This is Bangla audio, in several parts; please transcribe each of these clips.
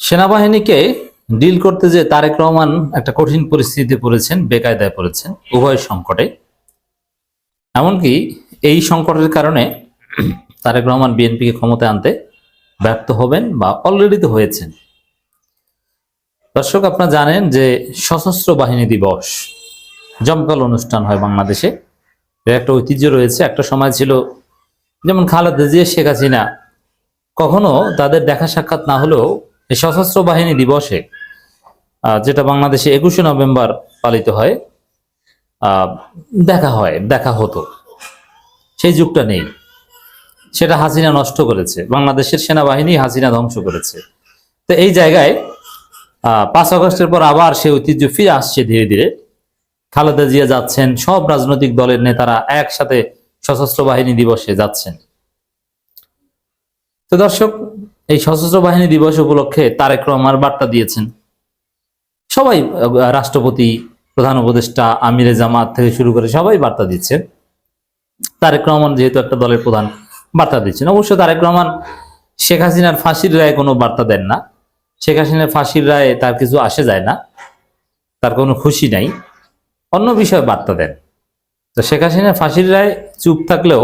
সেনাবাহিনীকে ডিল করতে যে তারেক রহমান একটা কঠিন পরিস্থিতিতে পড়েছেন, বেকায়দায় পড়েছেন, উভয় সংকটে। এমনকি এই সংকটের কারণে তারেক রহমান বিএনপিকে ক্ষমতায় আনতে ব্যর্থ হবেন বা অলরেডি তো হয়েছেন। দর্শক, আপনারা জানেন যে সশস্ত্র বাহিনী দিবস জমকাল অনুষ্ঠান হয় বাংলাদেশে। এর একটা ঐতিহ্য রয়েছে। একটা সময় ছিল যেমন খালেদা জিয়া, শেখ হাসিনা। কখনো তাদের দেখা সাক্ষাৎ না হলেও এই সশস্ত্র বাহিনী দিবসে যেটা বাংলাদেশে একুশে নভেম্বর পালিত হয় দেখা হয়, দেখা হতো। সেই যুগটা নেই। সেটা হাসিনা নষ্ট করেছে। বাংলাদেশের সেনাবাহিনী হাসিনা ধ্বংস করেছে। তো এই জায়গায় পাঁচ আগস্টের পর আবার সেই ঐতিহ্য ফিরে আসছে ধীরে ধীরে। খালেদা জিয়া যাচ্ছেন, সব রাজনৈতিক দলের নেতারা একসাথে সশস্ত্র বাহিনী দিবসে যাচ্ছেন। তো দর্শক এই সশস্ত্র বাহিনী দিবস উপলক্ষে তারেক রহমান বার্তা দিয়েছেন। সবাই রাষ্ট্রপতি, প্রধান উপদেষ্টা, আমিরে জামাত থেকে শুরু করে সবাই বার্তা দিচ্ছেন। তারেক রহমান যেহেতু একটা দলের প্রধান, বার্তা দিচ্ছেন। অবশ্য তারেক রহমান শেখ হাসিনার ফাঁসির রায়ে কোনো বার্তা দেন না। শেখ হাসিনার ফাঁসির রায়ে তার কিছু আসে যায় না। তার কোনো খুশি নাই। অন্য বিষয়ে বার্তা দেন। তো শেখ হাসিনা ফাঁসির রায় চুপ থাকলেও,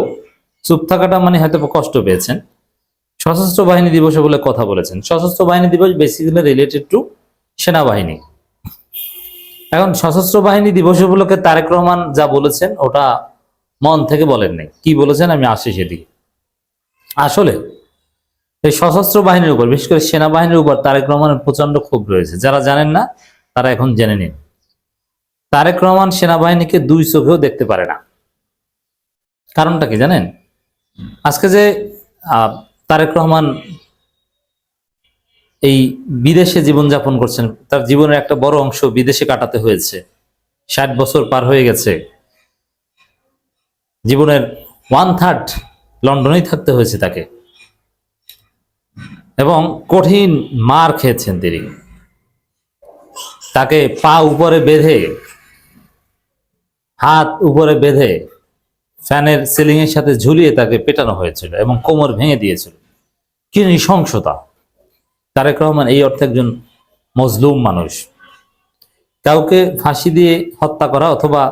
চুপ থাকাটা মানে হয়তো কষ্ট পেয়েছেন। সশস্ত্র বাহিনী দিবসে বলে কথা বলেছেন। সশস্ত্র বাহিনী দিবস বেসিক্যালি রিলেটেড টু সেনাবাহিনী। এখন সশস্ত্র বাহিনী দিবস উপলক্ষে তারেক রহমান যা বলেছেন, ওটা মন থেকে বলেন নাই। কি বলেছেন আমি আসি সেদিকে। আসলে এই সশস্ত্র বাহিনীর উপর, বিশেষ করে সেনাবাহিনীর উপর তারেক রহমানের প্রচণ্ড ক্ষোভ রয়েছে। যারা জানেন না, তারা এখন জেনে নিন। তারেক রহমান সেনাবাহিনীকে দুই চোখেও দেখতে পারে না। কারণটা কি জানেন? আজকে যে তারেক রহমান এই বিদেশে জীবনযাপন করছেন। তার জীবনের একটা বড় অংশ বিদেশে কাটাতে হয়েছে। ষাট বছর পার হয়ে গেছে। জীবনের ওয়ান থার্ড লন্ডনেই থাকতে হয়েছে তাকে। এবং কঠিন মার খেয়েছেন তিনি। তাকে পা উপরে বেঁধে, হাত উপরে বেঁধে ফ্যানের সিলিং এর সাথে ঝুলিয়ে তাকে পেটানো হয়েছিল এবং কোমর ভেঙে দিয়েছিল। কি নৃশংসতা! তারেক রহমান এই অর্থে একজন মজলুম মানুষ। কাউকে ফাঁসি দিয়ে হত্যা করা অথবা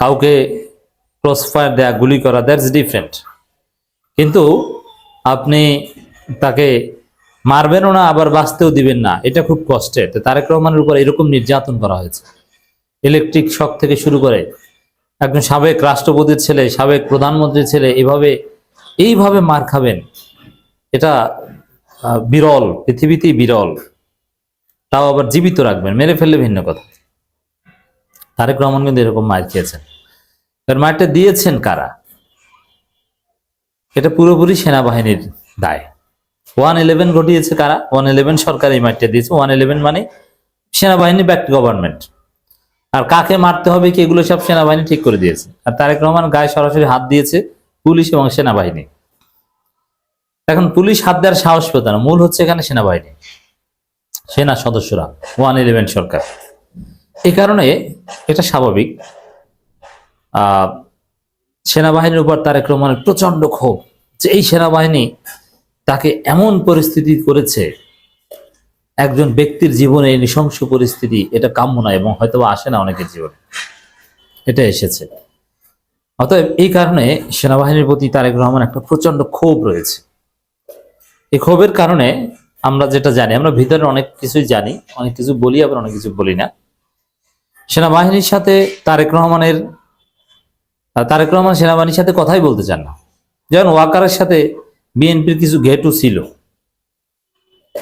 কাউকে ক্রস ফায়ার দেয়া, গুলি করা দ্যাটস ডিফারেন্ট কিন্তু আপনি তাকে মারবেনও না, আবার বাঁচতেও দিবেন না, এটা খুব কষ্টের। তো তারেক রহমানের উপর এরকম নির্যাতন করা হয়েছে। ইলেকট্রিক শক থেকে শুরু করে একজন সাবেক রাষ্ট্রপতির ছেলে, সাবেক প্রধানমন্ত্রীর ছেলে এভাবে, এইভাবে মার খাবেন। এটা বিরল, পৃথিবীতেই বিরল। তাও আবার জীবিত রাখবেন, মেরে ফেললে ভিন্ন কথা। তারেক রহমান কিন্তু এরকম মার খেয়েছেন। এবার মারটা দিয়েছেন কারা? এটা পুরোপুরি সেনাবাহিনীর দায়। ওয়ান ইলেভেন ঘটিয়েছে কারা? ওয়ান ইলেভেন সরকার এই মারটা দিয়েছে। ওয়ান ইলেভেন মানে সেনাবাহিনী ব্যাক গভর্নমেন্ট। আর কাকে মারতে হবে কি, এগুলো সব সেনাবাহিনী ঠিক করে দিয়েছে। আর তারেক রহমান গায়ে সরাসরি হাত দিয়েছে পুলিশ এবং সেনাবাহিনী। এখন পুলিশ হাত দেওয়ার সাহস পেত না। মূল হচ্ছে এখানে সেনাবাহিনী। সেনা সদস্যরা, ওয়ান ইলেভেন সরকার। এই কারণে এটা স্বাভাবিক। সেনাবাহিনীর উপর তারেক রহমানের প্রচণ্ড ক্ষোভ যে এই সেনাবাহিনী তাকে এমন পরিস্থিতি করেছে একজন ব্যক্তির জীবনে নৃশংস পরিস্থিতি এটা কাম্য নয় এবং হয়তো আসে না অনেকের জীবনে। এটা এসেছে। অতএব এই কারণে সেনাবাহিনীর প্রতি তারেক রহমান একটা প্রচণ্ড ক্ষোভ রয়েছে। এই ক্ষোভের কারণে আমরা যেটা জানি, আমরা ভিতরে অনেক কিছুই জানি, অনেক কিছু বলি, আবার অনেক কিছু বলি না। সেনাবাহিনীর সাথে তারেক রহমানের তারেক রহমান সেনাবাহিনীর সাথে কথাই বলতে চান না। যেমন ওয়াকারের সাথে বিএনপির কিছু ঘেটু ছিল।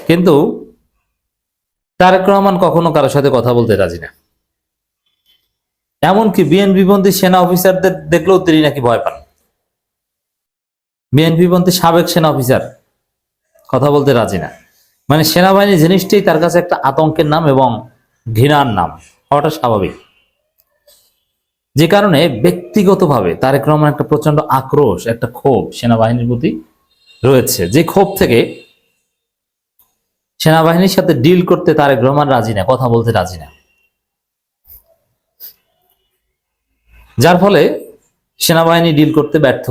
কিন্তু তারেক রহমান কখনো কারোর সাথে কথা বলতে রাজি না। এমনকি বিএনপি সেনা অফিসারদের দেখলেও তিনি নাকি ভয় পান। বিএনপি সাবেক সেনা অফিসার কথা বলতে রাজি না। মানে সেনাবাহিনী জিনিসটাই তার কাছে একটা আতঙ্কের নাম এবং ঘৃণার নাম। হওয়াটা স্বাভাবিক। যে কারণে ব্যক্তিগতভাবে তারেক রহমান একটা প্রচণ্ড আক্রোশ, একটা ক্ষোভ সেনাবাহিনীর প্রতি রয়েছে। যে ক্ষোভ থেকে সেনাবাহিনীর সাথে ডিল করতে তারেক রহমান রাজি না, কথা বলতে রাজি না। যার ফলে সেনাবাহিনী ডিল করতে ব্যর্থ।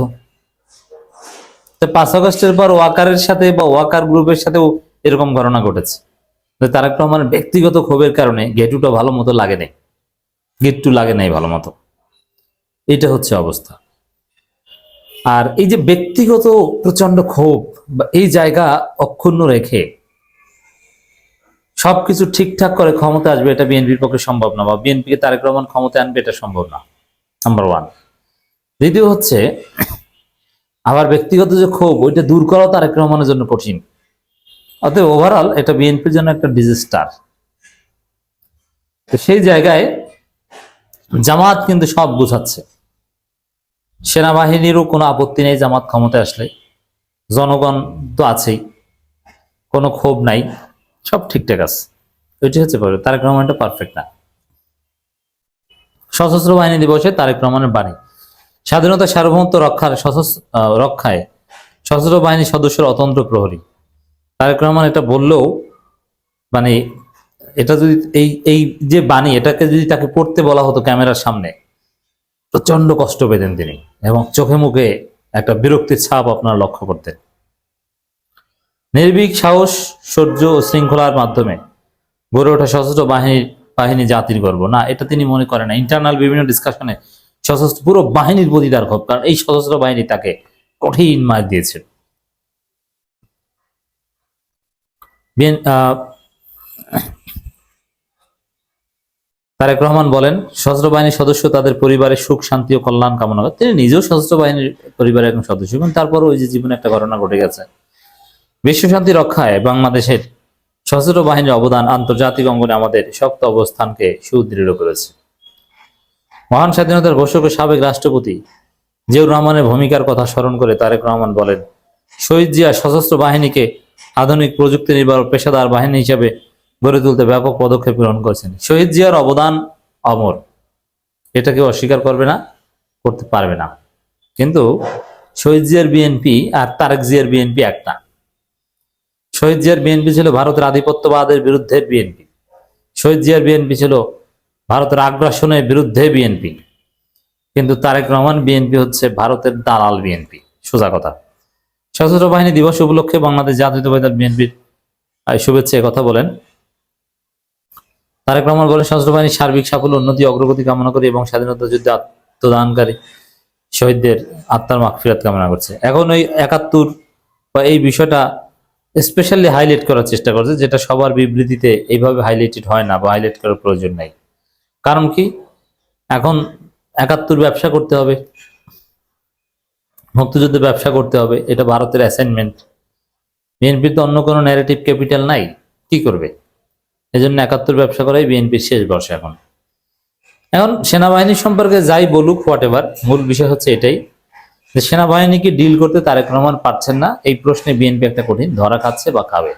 তো পাঁচ আগস্টের পর ওয়াকারের সাথে বা ওয়াকার গ্রুপের সাথেও এরকম ঘটনা ঘটেছে। তারেক রহমানের ব্যক্তিগত ক্ষোভের কারণে গেটুটা ভালো মতো লাগে নাই। গেটটু লাগে নাই ভালো মতো। এটা হচ্ছে অবস্থা। আর এই যে ব্যক্তিগত প্রচণ্ড ক্ষোভ বা এই জায়গা অক্ষুণ্ণ রেখে সবকিছু ঠিকঠাক করে ক্ষমতা আসবে, এটা বিএনপির পক্ষে সম্ভব না বা বিএনপিকে তারেক রহমান ক্ষমতা আনবে, এটা সম্ভব না। নাম্বার ওয়ান দ্বিতীয় হচ্ছে আবার ব্যক্তিগত যে ক্ষোভ, ওইটা দূর করাও তারেক রহমানের জন্য কঠিন। অতএব ওভারঅল এটা বিএনপির জন্য একটা ডিজাস্টার তো সেই জায়গায় জামাত কিন্তু সব বুঝাচ্ছে সেনাবাহিনীরও কোনো আপত্তি নেই জামাত ক্ষমতায় আসলে। জনগণ তো আছেই, কোনো ক্ষোভ নাই। সব ঠিকঠাক আছে। ওইটি হচ্ছে তারেক রহমানটা পারফেক্ট না। সশস্ত্র বাহিনী দিবসে তারেক রহমানের বাণী। স্বাধীনতা সার্বভৌমত্ব রক্ষার সশস্ত্র রক্ষায় সশস্ত্র বাহিনীর সদস্যের অতন্ত্র প্রহরী। তারেক রহমান এটা বললেও মানে এটা যদি এই এই যে বাণী, এটাকে যদি তাকে পড়তে বলা হতো ক্যামেরার সামনে প্রচণ্ড কষ্ট পেতেন তিনি এবং চোখে মুখে একটা বিরক্তির ছাপ আপনারা লক্ষ্য করতেন। নির্ভীক সাহস, সহ্য ও শৃঙ্খলার মাধ্যমে গড়ে ওঠা সশস্ত্র বাহিনীর, বাহিনী জাতির গর্ব। না, এটা তিনি মনে করেন না। ইন্টারনাল বিভিন্ন ডিসকাশনে সশস্ত্র, পুরো বাহিনীর প্রতি তার ক্ষোভ। কারণ এই সশস্ত্র বাহিনী তাকে কঠিন মার দিয়েছে। তারেক রহমান বলেন, সশস্ত্র বাহিনীর সদস্য তাদের পরিবারের সুখ, শান্তি ও কল্যাণ কামনা করে। তিনি নিজেও সশস্ত্র বাহিনীর পরিবারের একজন সদস্য এবং তারপরও ওই যে জীবনে একটা ঘটনা ঘটে গেছে। বিশ্ব শান্তি রক্ষায় বাংলাদেশের সশস্ত্র বাহিনীর অবদান আন্তর্জাতিক অঙ্গনে আমাদের শক্ত অবস্থানকে সুদৃঢ় করেছে। মহান স্বাধীনতার ঘোষক সাবেক রাষ্ট্রপতি জিয়াউর রহমানের ভূমিকার কথা স্মরণ করে তারেক রহমান বলেন, শহীদ জিয়া সশস্ত্র বাহিনীকে আধুনিক প্রযুক্তি নির্ভর পেশাদার বাহিনী হিসেবে গড়ে তুলতে ব্যাপক পদক্ষেপ গ্রহণ করেছেন। শহীদ জিয়ার অবদান অমর। এটা কেউ অস্বীকার করবে না, করতে পারবে না। কিন্তু শহীদ জিয়ার বিএনপি আর তারেক জিয়ার বিএনপি একটা। শহীদ জিয়ার বিএনপি ছিল ভারতের আধিপত্যবাদের বিরুদ্ধে বিএনপি। শহীদ জিয়ার বিএনপি ছিল ভারতের আগ্রাসনের বিরুদ্ধে বিএনপি। কিন্তু তারেক রহমান বিএনপি হচ্ছে ভারতের দালাল বিএনপি। সোজা কথা। সশস্ত্র বাহিনী দিবস উপলক্ষে বাংলাদেশ জাতীয়তাবাদী দল বিএনপির শুভেচ্ছা কথা বলেন। তারেক রহমান বলেন, সশস্ত্র বাহিনীর সার্বিক সাফল্য, উন্নতি, অগ্রগতি কামনা করি এবং স্বাধীনতা যুদ্ধে আত্মদানকারী শহীদদের আত্মার মাগফিরাত কামনা করছে। এখন ওই একাত্তর বা এই বিষয়টা স্পেশালি হাইলাইট করার চেষ্টা করছে, যেটা সবার বিবৃতিতে এইভাবে হাইলাইটেড হয় না বা হাইলাইট করার প্রয়োজন নাই। কারণ কি? এখন একাত্তর ব্যবসা করতে হবে, মুক্তিযুদ্ধে ব্যবসা করতে হবে, এটা ভারতের অ্যাসাইনমেন্ট বিএনপির তো অন্য কোনো ন্যারেটিভ ক্যাপিটাল নাই, কি করবে? এজন্য একাত্তর ব্যবসা করাই বিএনপির শেষ বর্ষ এখন। এখন সেনাবাহিনী সম্পর্কে যাই বলুক হোয়াট মূল বিষয় হচ্ছে এটাই। সেনাবাহিনীকে ডিল করতে তারেক রহমান পারছেন না। এই প্রশ্নে বিএনপি একটা কঠিন ধরা খাচ্ছে বা খাবে।